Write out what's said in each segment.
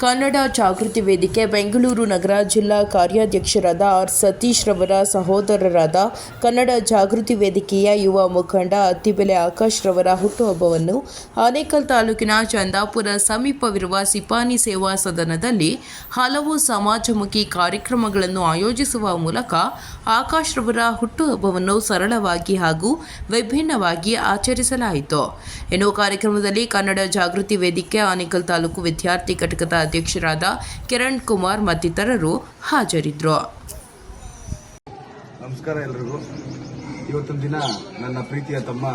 ಕನ್ನಡ ಜಾಗೃತಿ ವೇದಿಕೆ ಬೆಂಗಳೂರು ನಗರ ಜಿಲ್ಲಾ ಕಾರ್ಯಾಧ್ಯಕ್ಷರಾದ ಆರ್ ಸತೀಶ್ ರವರ ಸಹೋದರರಾದ ಕನ್ನಡ ಜಾಗೃತಿ ವೇದಿಕೆಯ ಯುವ ಮುಖಂಡ ಅತ್ತಿಬೆಲೆ ಆಕಾಶ್ ರವರ ಹುಟ್ಟುಹಬ್ಬವನ್ನು ಆನೇಕಲ್ ತಾಲೂಕಿನ ಚಂದಾಪುರ ಸಮೀಪವಿರುವ ಸಿಪಾನಿ ಸೇವಾ ಸದನದಲ್ಲಿ ಹಲವು ಸಮಾಜಮುಖಿ ಕಾರ್ಯಕ್ರಮಗಳನ್ನು ಆಯೋಜಿಸುವ ಮೂಲಕ ಆಕಾಶ್ ರವರ ಹುಟ್ಟುಹಬ್ಬವನ್ನು ಸರಳವಾಗಿ ಹಾಗೂ ವಿಭಿನ್ನವಾಗಿ ಆಚರಿಸಲಾಯಿತು. ಎನ್ನುವ ಕಾರ್ಯಕ್ರಮದಲ್ಲಿ ಕನ್ನಡ ಜಾಗೃತಿ ವೇದಿಕೆ ಆನೇಕಲ್ ತಾಲೂಕು ವಿದ್ಯಾರ್ಥಿ ಘಟಕದ ಅಧ್ಯಕ್ಷರಾದ ಕಿರಣ್ ಕುಮಾರ್ ಮತ್ತಿತರರು ಹಾಜರಿದ್ದರು ನಮಸ್ಕಾರ ಎಲ್ರಿಗೂ. ಇವತ್ತೊಂದು ದಿನ ನನ್ನ ಪ್ರೀತಿಯ ತಮ್ಮ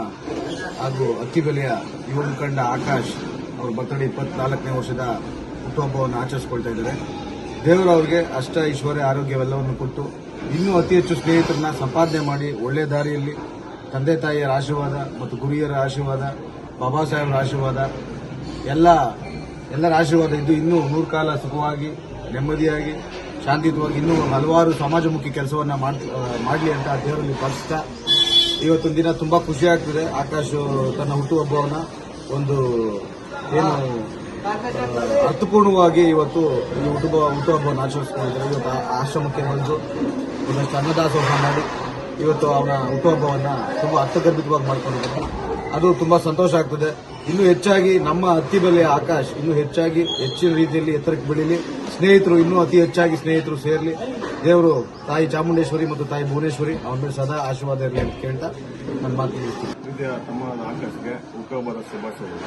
ಹಾಗೂ ಅಕ್ಕಿಬೆಲೆಯ ಯುವ ಮುಖಂಡ ಆಕಾಶ್ ಅವ್ರ ಬರ್ತಡೆ ಇಪ್ಪತ್ನಾಲ್ಕನೇ ವರ್ಷದ ಹುಟ್ಟುಹಬ್ಬವನ್ನು ಆಚರಿಸ್ಕೊಳ್ತಾ ಇದ್ದಾರೆ. ದೇವರು ಅವರಿಗೆ ಅಷ್ಟ ಈಶ್ವರ್ಯ ಆರೋಗ್ಯವೆಲ್ಲವನ್ನು ಕೊಟ್ಟು ಇನ್ನೂ ಅತಿ ಹೆಚ್ಚು ಸ್ನೇಹಿತರನ್ನ ಸಂಪಾದನೆ ಮಾಡಿ ಒಳ್ಳೆ ದಾರಿಯಲ್ಲಿ ತಂದೆ ತಾಯಿಯರ ಆಶೀರ್ವಾದ ಮತ್ತು ಗುರಿಯರ ಆಶೀರ್ವಾದ, ಬಾಬಾ ಸಾಹೇಬರ ಆಶೀರ್ವಾದ, ಎಲ್ಲ ಎಲ್ಲರ ಆಶೀರ್ವಾದ ಇದ್ದು ಇನ್ನೂ ನೂರು ಕಾಲ ಸುಖವಾಗಿ, ನೆಮ್ಮದಿಯಾಗಿ, ಶಾಂತಿಯುತವಾಗಿ ಇನ್ನೂ ಹಲವಾರು ಸಮಾಜಮುಖಿ ಕೆಲಸವನ್ನ ಮಾಡಲಿ ಅಂತ ದೇವರಲ್ಲಿ ಪ್ರಾರ್ಥಿಸ್ತಾ, ಇವತ್ತೊಂದು ದಿನ ತುಂಬಾ ಖುಷಿ ಆಗ್ತದೆ. ಆಕಾಶ್ ತನ್ನ ಹುಟ್ಟುಹಬ್ಬವನ್ನ ಒಂದು, ಏನು ಅರ್ಥಪೂರ್ಣವಾಗಿ ಇವತ್ತು ಈ ಹುಟ್ಟುಹಬ್ಬ, ಹುಟ್ಟುಹಬ್ಬವನ್ನು ಆಚರಿಸ್ಕೊಂಡಿದ್ದಾರೆ. ಇವತ್ತು ಆಶ್ರಮಕ್ಕೆ ಬಂದು ಒಂದಷ್ಟು ಅನ್ನದಾಸೋಹ ಮಾಡಿ, ಇವತ್ತು ಅವನ ಹುಟ್ಟುಹಬ್ಬವನ್ನು ತುಂಬಾ ಅರ್ಥಗರ್ಭಿತವಾಗಿ ಮಾಡ್ಕೊಂಡಿದ್ದಾರೆ. ಅದು ತುಂಬಾ ಸಂತೋಷ ಆಗ್ತದೆ. ಇನ್ನು ಹೆಚ್ಚಾಗಿ ನಮ್ಮ ಹತ್ತಿ ಬೆಲೆಯ ಆಕಾಶ್ ಇನ್ನು ಹೆಚ್ಚಾಗಿ ಹೆಚ್ಚಿನ ರೀತಿಯಲ್ಲಿ ಎತ್ತರಕ್ಕೆ ಬೆಳೀಲಿ. ಸ್ನೇಹಿತರು ಇನ್ನೂ ಅತಿ ಹೆಚ್ಚಾಗಿ ಸ್ನೇಹಿತರು ಸೇರಲಿ. ದೇವರು ತಾಯಿ ಚಾಮುಂಡೇಶ್ವರಿ ಮತ್ತು ತಾಯಿ ಭುವನೇಶ್ವರಿ ಅವನ ಮೇಲೆ ಸದಾ ಆಶೀರ್ವಾದ ಇರಲಿ ಅಂತ ಕೇಳ್ತಾ ನನ್ನ ಮಾತು ತಮ್ಮ ಆಕಾಶ್ಗೆ ಶುಭಾಶಯಗಳು.